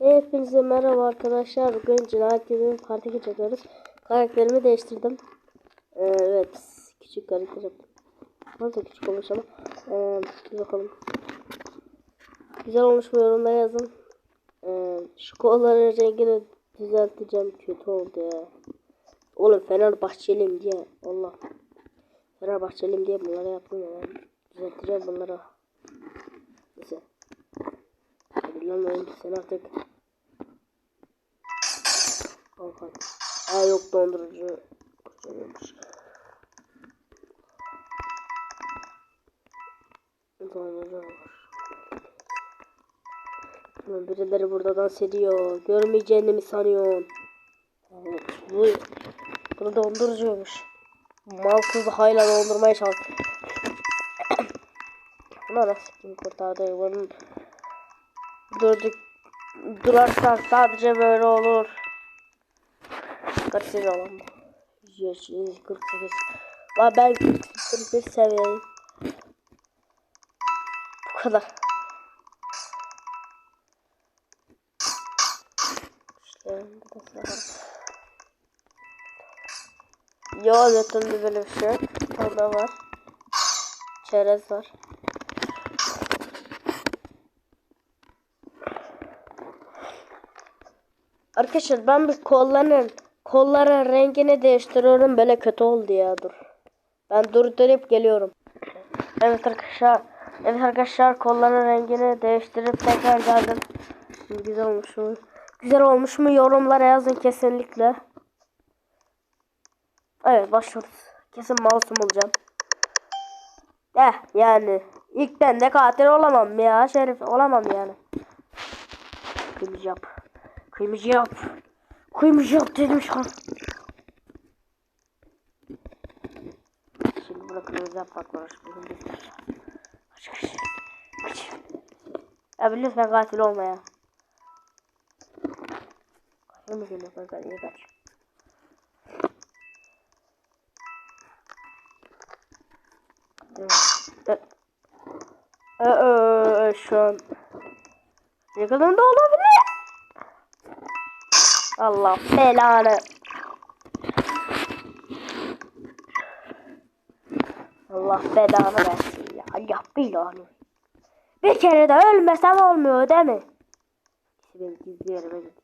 Hepinize merhaba arkadaşlar. Bugün Cinayet gibi parti geçiyoruz. Karakterimi değiştirdim. Ee, evet. Küçük karakter yaptım. Nasıl küçük olmuş ama. Ee, bakalım. Güzel olmuş mu yorumlara yazın. Ee, şu kolların rengini düzelteceğim. Kötü oldu ya. Oğlum Fenerbahçeliyim diye. Allah. Fenerbahçeliyim diye bunları yaptım ya. Düzelteceğim bunları. Neyse. Oyun sen artık. Al hadi. Aa yok dondurucu. Kurtarıyormuş. Dondurucu var. Birileri burada dans ediyor. Görmeyeceğini mi sanıyorsun? Evet, bu bunu dondurucuymuş. Mal kız hala dondurmaya çalışıyor. Buna nasıl kim kurtardı? Bunun durduk durarsak sadece böyle olur. Kaçsız olan bu. 148. La ben 41 seviyeyim. Bu kadar. Yo zaten böyle bir şey. Orada var. Çerez var. Arkadaşlar ben bir kolların kolların rengini değiştiriyorum böyle kötü oldu ya dur. Ben durdurup geliyorum. Evet arkadaşlar. Evet arkadaşlar kolların rengini değiştirip tekrar geldim. Güzel olmuş mu? Güzel olmuş mu yorumlara yazın kesinlikle. Evet başlıyoruz. Kesin masum olacağım. Eh yani ilk ben de katil olamam ya Şerif olamam yani. Kıyımcı yap. Kıyımcı yap. Kıyımcı yap dedim şu an. Şimdi burada kırmızı yapmak var. Kaç kaç. Kaç. Ya lütfen katil olma ya. Kanka? İyi kaç. Evet. Ee, şu an yakınında olabilir. Allah belanı. Allah belanı versin ya. Allah belanı. Bir kere de ölmesem olmuyor değil mi? Ben gizli yerime gideyim.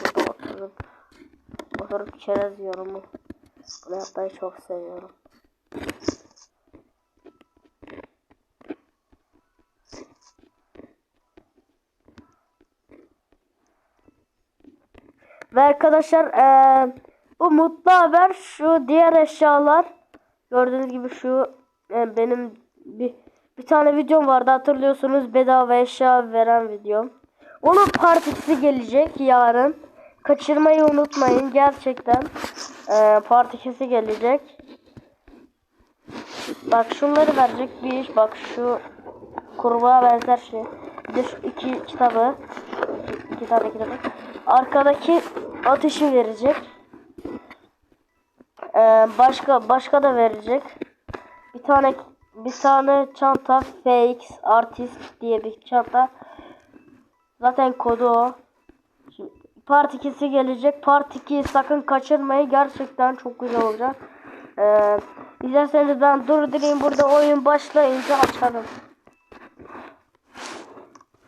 Burada oturup oturup çerez yorumu. Bunu yapmayı çok seviyorum. Ve arkadaşlar eee, bu mutlu haber şu diğer eşyalar gördüğünüz gibi şu e, benim bir bir tane videom vardı hatırlıyorsunuz bedava eşya veren videom. Onun partisi gelecek yarın. Kaçırmayı unutmayın gerçekten. Eee partisi gelecek. Bak şunları verecek bir iş. Bak şu kurbağa benzer şey. Bir de şu iki kitabı. İki, iki tane kitabı. Arkadaki ateşi verecek. Ee, başka başka da verecek. Bir tane bir tane çanta fake artist diye bir çanta. Zaten kodu o. Şimdi Part 2'si gelecek. Part 2'yi sakın kaçırmayın. Gerçekten çok güzel olacak. Ee, İsterseniz ben durdurayım burada oyun başlayınca açarım.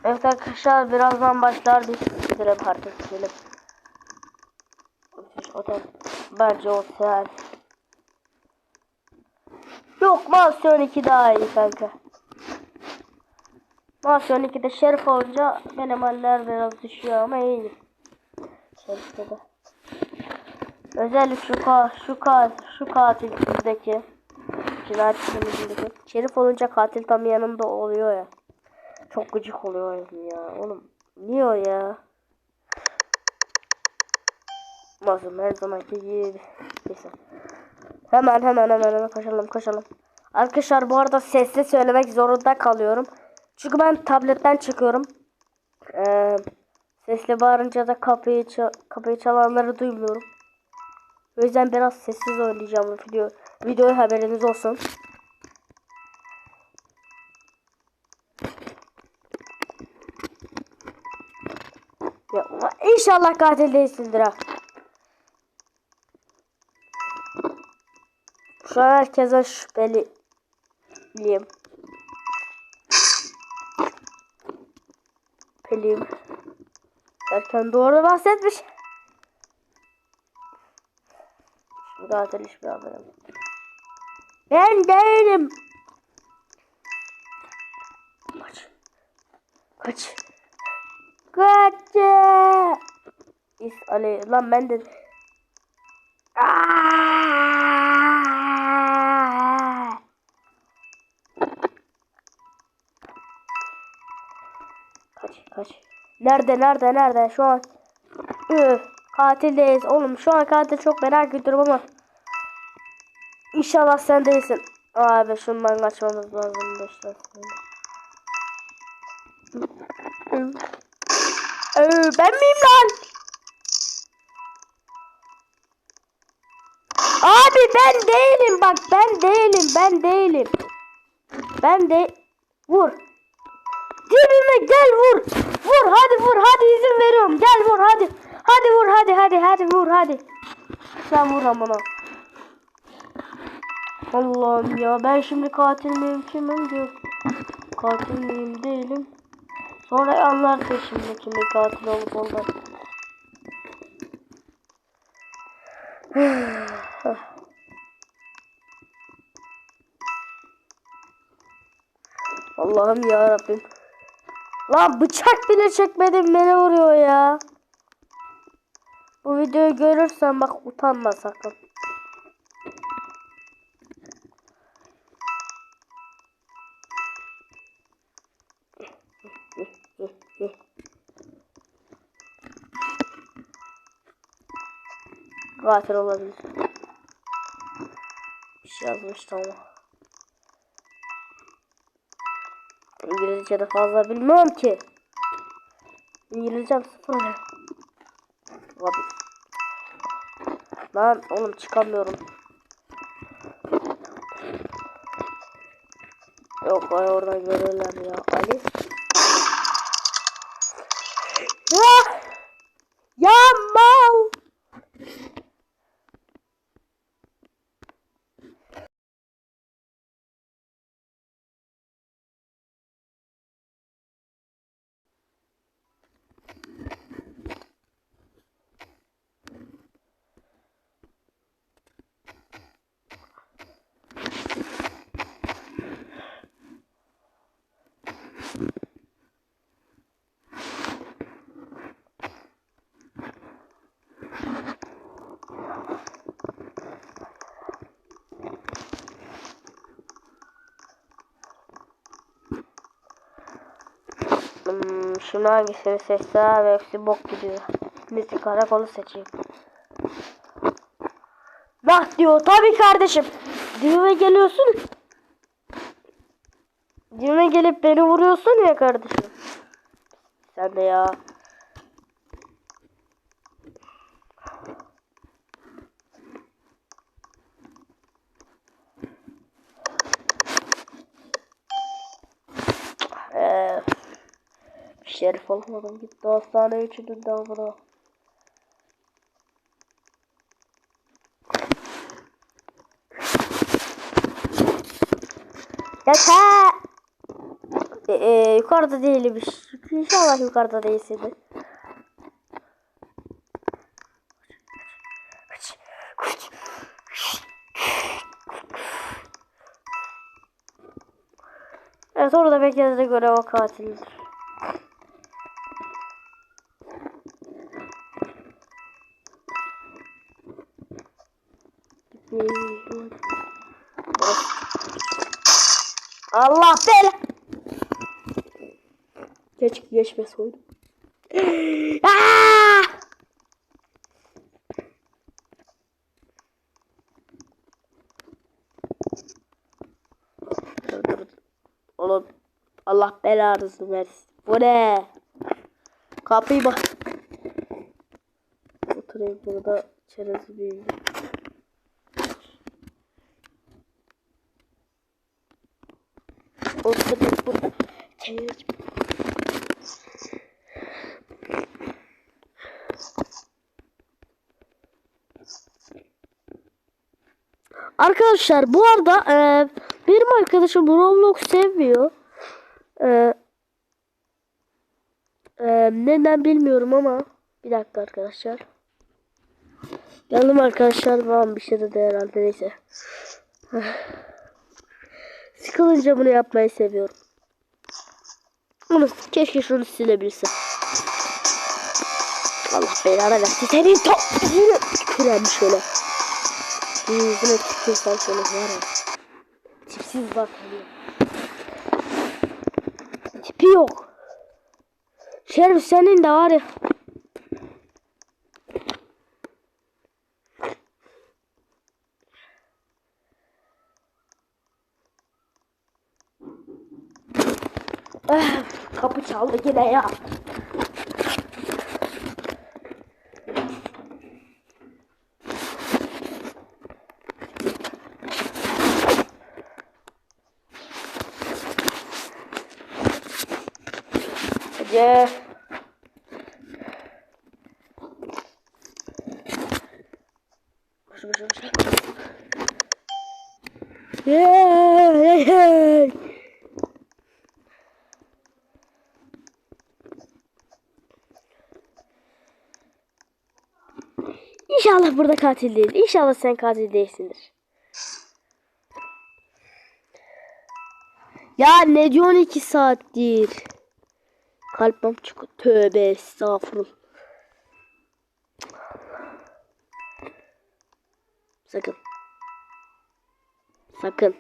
Evet arkadaşlar birazdan başlar size parti gelip. Otel. Bence otel. Yok Mansiyon 2 daha iyi kanka. Mansiyon 2'de şerif olunca benim haller biraz düşüyor ama iyi. Şerifte de. Özellikle şu ka şu ka şu katil bizdeki cinayet şerif olunca katil tam yanında oluyor ya. Çok gıcık oluyor ya oğlum. Niye o ya? Mazlum her zamanki gibi. Neyse. Hemen hemen hemen hemen koşalım koşalım. Arkadaşlar bu arada sesli söylemek zorunda kalıyorum. Çünkü ben tabletten çıkıyorum. Ee, sesli bağırınca da kapıyı, kapıyı çalanları duymuyorum. O yüzden biraz sessiz oynayacağım video. Videoyu haberiniz olsun. Ya, inşallah katil değilsindir ha. Şu an herkese şüpheliyim. Şüpheliyim. Erken doğru bahsetmiş. Şimdi katil hiçbir haberim. yok. Ben değilim. Kaç. Kaç. Kaç. İs Ali lan ben de Nerede nerede nerede şu an? Üf, katildeyiz oğlum şu an katil çok merak ediyorum ama İnşallah sen değilsin. Abi şundan kaçmamız lazım 5 dakika. Ee, ben miyim lan? Abi ben değilim bak ben değilim ben değilim. Ben de vur. Dibime gel vur. Vur hadi vur hadi izin veriyorum. Gel vur hadi. Hadi vur hadi hadi hadi vur hadi. Sen vur amına. Allah'ım ya ben şimdi katil miyim kimim diyor. Katil miyim değilim. Sonra anlarsın şimdi kimin katil olup olmadığını. Allah'ım ya Rabbim. Lan bıçak bile çekmedim beni vuruyor ya. Bu videoyu görürsen bak utanma sakın. Katil olabilir. Bir şey yazmıştı ama. İngilizce de fazla bilmiyorum ki. İngilizcem sıfır. Abi. Lan oğlum çıkamıyorum. Yok ay oradan görürler ya. Ali. Ya! Ya mal! Şimdi hangisini seçsem hepsi bok gidiyor. Neyse karakolu seçeyim. Nah diyor tabii kardeşim. Dibime geliyorsun. Dibime gelip beni vuruyorsun ya kardeşim. Sen de ya. Şerif olmadım gitti hastane üçünün de buna. Yeter. Ee, e, yukarıda değilmiş. İnşallah yukarıda kaç. Evet orada beklediğine göre o katildir. Allah bela. Aa! Dur, dur. Oğlum Allah belanızı versin. Bu ne? Kapıyı bak. Oturayım burada çerez bir. Evet. Arkadaşlar bu arada e, benim arkadaşım Roblox sevmiyor. E, e, neden bilmiyorum ama bir dakika arkadaşlar. Yandım arkadaşlar falan bir şey dedi herhalde neyse. Sıkılınca bunu yapmayı seviyorum. Bunu keşke şunu silebilsem. Allah belanı versin. Senin top yüzünü tüküren şöyle. Yüzüne tükürsem şöyle var ya. Tipsiz bak. Tipi yok. Şerif senin de var ya. Kapı çaldı yine ya. Hadi. Koş. Yeah, yeah. Burada katil değil. İnşallah sen katil değilsindir. Ya ne diyorsun iki saattir? Kalbim çıkıyor. Tövbe estağfurullah. Sakın. Sakın.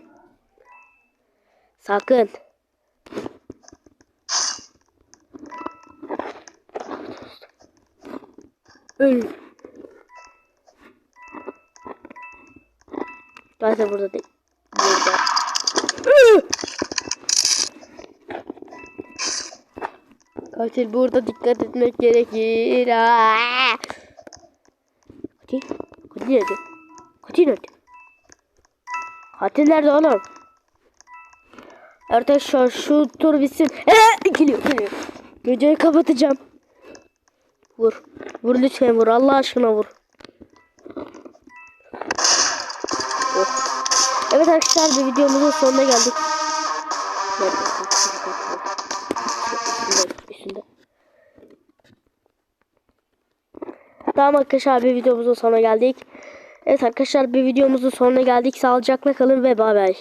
Sakın. Öl. Zaten burada değil. Burada. Katil burada dikkat etmek gerekir. Katil? Katil nerede? Katil nerede? Katil nerede oğlum? Arkadaşlar şu tur bitsin. Eee! Geliyor geliyor. Videoyu kapatacağım. Vur. Vur lütfen vur. Allah aşkına vur. Evet arkadaşlar bir videomuzun sonuna geldik. Tamam arkadaşlar bir videomuzun sonuna geldik. Evet arkadaşlar bir videomuzun sonuna geldik. Sağlıcakla kalın ve bay bay.